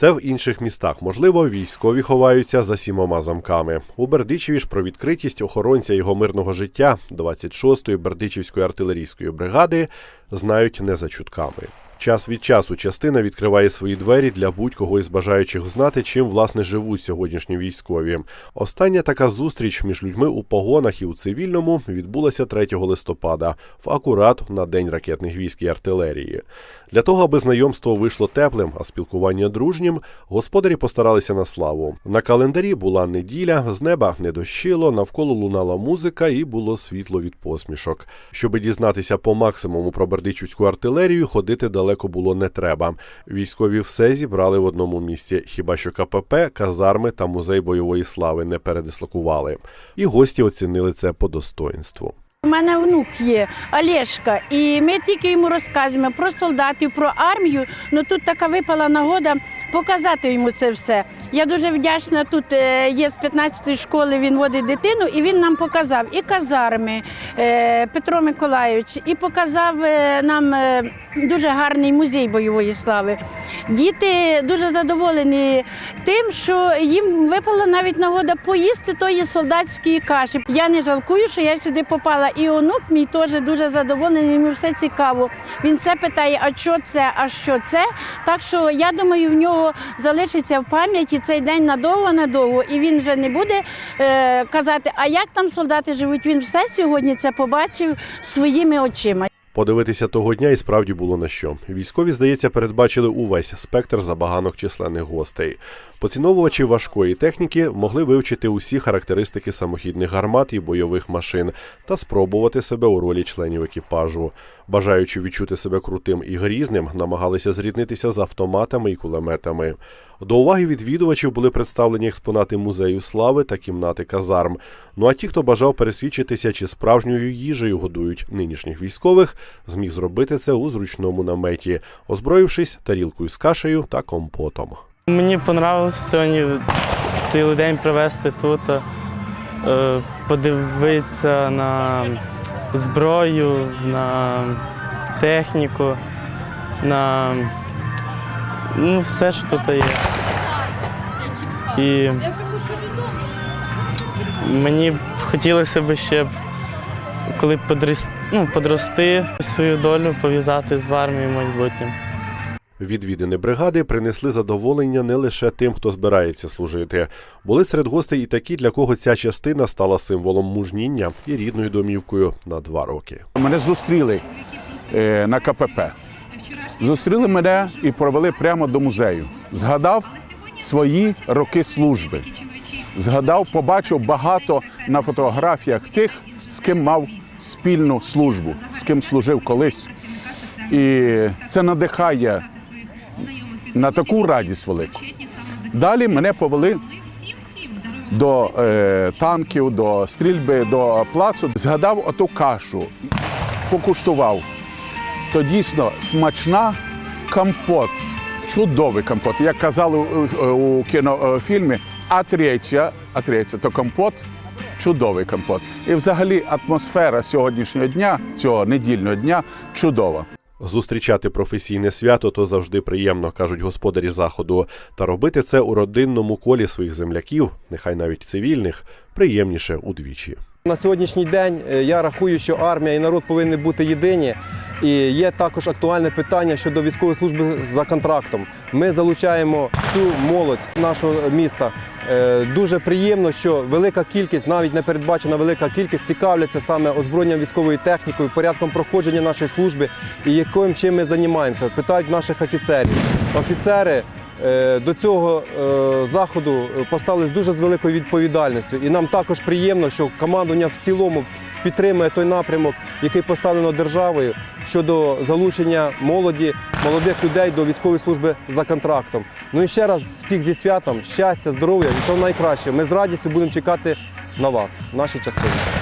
Це в інших містах. Можливо, військові ховаються за сімома замками. У Бердичеві ж про відкритість охоронця його мирного життя 26-ї Бердичівської артилерійської бригади знають не за чутками. Час від часу частина відкриває свої двері для будь-кого із бажаючих знати, чим власне живуть сьогоднішні військові. Остання така зустріч між людьми у погонах і у цивільному відбулася 3 листопада, в акурат на день ракетних військ і артилерії. Для того, аби знайомство вийшло теплим, а спілкування дружнім, господарі постаралися на славу. На календарі була неділя, з неба не дощило, навколо лунала музика і було світло від посмішок. Щоби дізнатися по максимуму про бердичівську артилерію, ходити далеко було не треба. Військові все зібрали в одному місці, хіба що КПП, казарми та музей бойової слави не передислокували. І гості оцінили це по достоинству. У мене внук є Олешка, і ми тільки йому розказуємо про солдатів, про армію. Ну тут така випала нагода показати йому це все. Я дуже вдячна. Тут е, є з 15-ї школи. Він водить дитину, і він нам показав і казарми е, Петро Миколайович, і показав е, нам дуже гарний музей бойової слави. Діти дуже задоволені тим, що їм випала навіть нагода поїсти тої солдатської каші. Я не жалкую, що я сюди попала. І онук мій теж дуже задоволений. Йому все цікаво. Він все питає, а що це, а що це. Так що я думаю, в нього залишиться в пам'яті цей день надовго, надовго, і він вже не буде е, казати, а як там солдати живуть. Він все сьогодні це побачив своїми очима. Подивитися того дня і справді було на що. Військові, здається, передбачили увесь спектр забаганок численних гостей. Поціновувачі важкої техніки могли вивчити усі характеристики самохідних гармат і бойових машин та спробувати себе у ролі членів екіпажу. Бажаючи відчути себе крутим і грізним, намагалися зріднитися з автоматами і кулеметами. До уваги відвідувачів були представлені експонати музею слави та кімнати казарм. Ну а ті, хто бажав пересвідчитися, чи справжньою їжею годують нинішніх військових, зміг зробити це у зручному наметі, озброївшись тарілкою з кашею та компотом. Мені понравилось сьогодні цілий день провести тут, е, подивитися на зброю, на техніку, на ну, все, що тут є. І мені б хотілося б ще, коли подріс, ну, подрости свою долю, пов'язати з армією майбутнім. Відвідини бригади принесли задоволення не лише тим, хто збирається служити. Були серед гостей і такі, для кого ця частина стала символом мужніння і рідною домівкою на два роки. Мене зустріли е, на КПП. Зустріли мене і провели прямо до музею. Згадав свої роки служби. Згадав, побачив багато на фотографіях тих, з ким мав спільну службу, з ким служив колись. І це надихає на таку радість велику. Далі мене повели до е, танків, до стрільби, до плацу. Згадав оту кашу, покуштував. То дійсно смачна компот, чудовий компот. Як казали у, у кінофільмі, а третя, а третя, то компот. Чудовий компот. І взагалі атмосфера сьогоднішнього дня, цього недільного дня, чудова. Зустрічати професійне свято то завжди приємно, кажуть господарі заходу. Та робити це у родинному колі своїх земляків, нехай навіть цивільних, приємніше удвічі. На сьогоднішній день е, я рахую, що армія і народ повинні бути єдині. І є також актуальне питання щодо військової служби за контрактом. Ми залучаємо всю молодь нашого міста. Е, Дуже приємно, що велика кількість, навіть не передбачена велика кількість, цікавляться саме озброєнням військовою технікою, порядком проходження нашої служби і яким чим ми займаємося. Питають наших офіцерів. Офіцери до цього е, заходу поставились дуже з великою відповідальністю. І нам також приємно, що командування в цілому підтримує той напрямок, який поставлено державою щодо залучення молоді, молодих людей до військової служби за контрактом. Ну і ще раз всіх зі святом, щастя, здоров'я і всього найкращого. Ми з радістю будемо чекати на вас, в нашій частині.